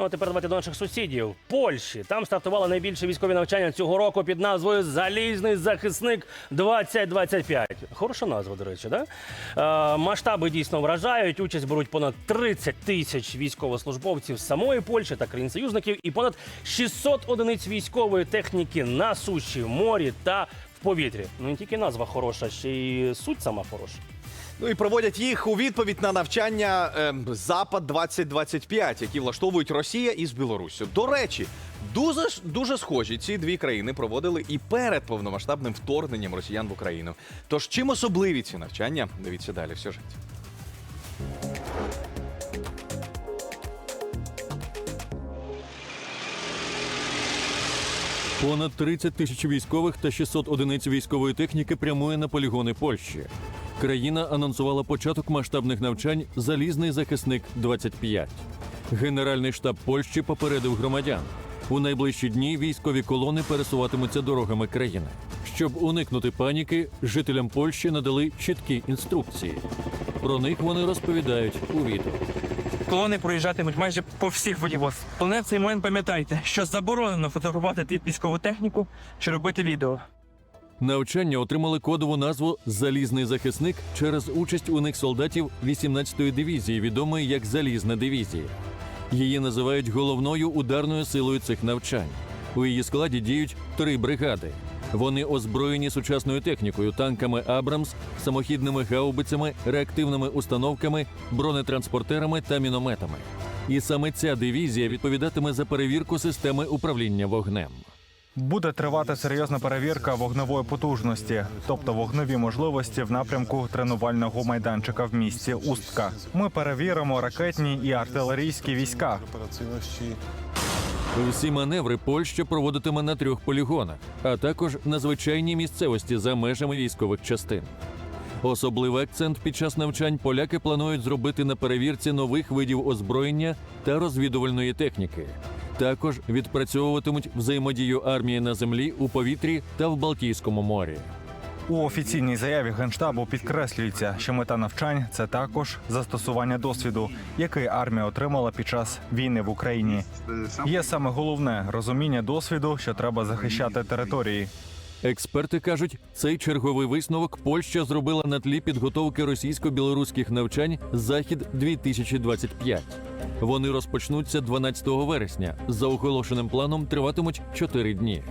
Ну а тепер давайте до наших сусідів. Польщі. Там стартували найбільше військові навчання цього року під назвою Залізний захисник 2025. Хороша назва, до речі, да? Е, масштаби дійсно вражають. Участь беруть понад 30 тисяч військовослужбовців самої Польщі та країн-союзників і понад 600 одиниць військової техніки на суші, морі та повітрі. Ну не тільки назва хороша, ще й суть сама хороша. Ну і проводять їх у відповідь на навчання е, Запад 2025, які влаштовують Росія із Білоруссю. До речі, дуже дуже схожі ці дві країни проводили і перед повномасштабним вторгненням росіян в Україну. Тож чим особливі ці навчання? Дивіться далі в сюжеті. Понад 30 тисяч військових та 600 одиниць військової техніки прямує на полігони Польщі. Країна анонсувала початок масштабних навчань Залізний захисник 25 Генеральний штаб Польщі попередив громадян. У найближчі дні військові колони пересуватимуться дорогами країни. Щоб уникнути паніки, жителям Польщі надали чіткі інструкції. Про них вони розповідають у відео. Колони проїжджатимуть майже по всіх водівоз. Головне в цей момент пам'ятайте, що заборонено фотографувати під військову техніку чи робити відео. Навчання отримали кодову назву Залізний захисник через участь у них солдатів 18-ї дивізії, відомої як Залізна дивізія. Її називають головною ударною силою цих навчань. У її складі діють три бригади. Вони озброєні сучасною технікою, танками Абрамс, самохідними гаубицями, реактивними установками, бронетранспортерами та мінометами. І саме ця дивізія відповідатиме за перевірку системи управління вогнем. Буде тривати серйозна перевірка вогневої потужності, тобто вогневі можливості в напрямку тренувального майданчика в місті Устка. Ми перевіримо ракетні і артилерійські війська. Всі маневри Польща проводитиме на трьох полігонах, а також на звичайній місцевості за межами військових частин. Особливий акцент під час навчань поляки планують зробити на перевірці нових видів озброєння та розвідувальної техніки. Також відпрацьовуватимуть взаємодію армії на землі у повітрі та в Балтійському морі. У офіційній заяві генштабу підкреслюється, що мета навчань це також застосування досвіду, який армія отримала під час війни в Україні. Є саме головне розуміння досвіду, що треба захищати території. Експерти кажуть, цей черговий висновок Польща зробила на тлі підготовки російсько-білоруських навчань Захід 2025 Вони розпочнуться 12 вересня. За оголошеним планом триватимуть 4 дні.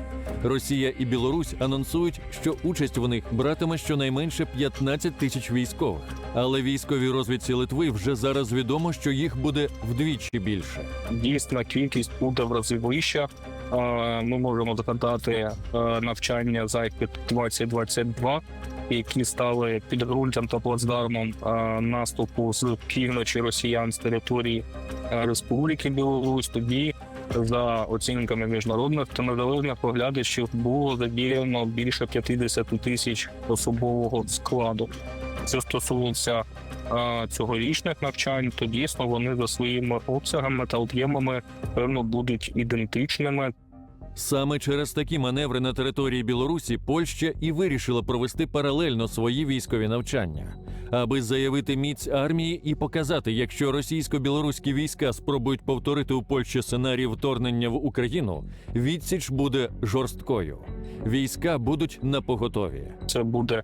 Росія і Білорусь анонсують, що участь в них братиме щонайменше 15 тисяч військових. Але військовій розвідці Литви вже зараз відомо, що їх буде вдвічі більше. дійсна кількість буде в рази вища. Е, Ми можемо згадати е, навчання Захід 2022, які стали підґрунтям та плацдармом е, наступу з півночі росіян з території Республіки Білорусь. Тоді за оцінками міжнародних та незалежних поглядачів було задіяно більше 50 тисяч особового складу. Це стосується е, цьогорічних навчань, то дійсно вони за своїми обсягами та об'ємами певно будуть ідентичними. Саме через такі маневри на території Білорусі Польща і вирішила провести паралельно свої військові навчання, аби заявити міць армії і показати, якщо російсько-білоруські війська спробують повторити у Польщі сценарій вторгнення в Україну, відсіч буде жорсткою. Війська будуть на поготові. Це буде е,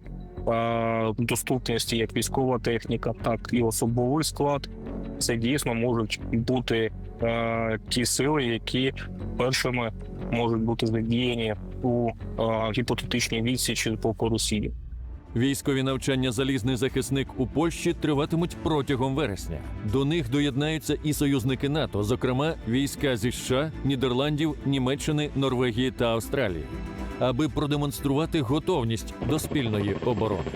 доступності як військова техніка, так і особовий склад. Це дійсно можуть бути е, ті сили, які першими можуть бути задіяні у е, гіпотетичній відсічі з боку Росії. Військові навчання залізний захисник у Польщі триватимуть протягом вересня. До них доєднаються і союзники НАТО, зокрема війська зі США, Нідерландів, Німеччини, Норвегії та Австралії, аби продемонструвати готовність до спільної оборони.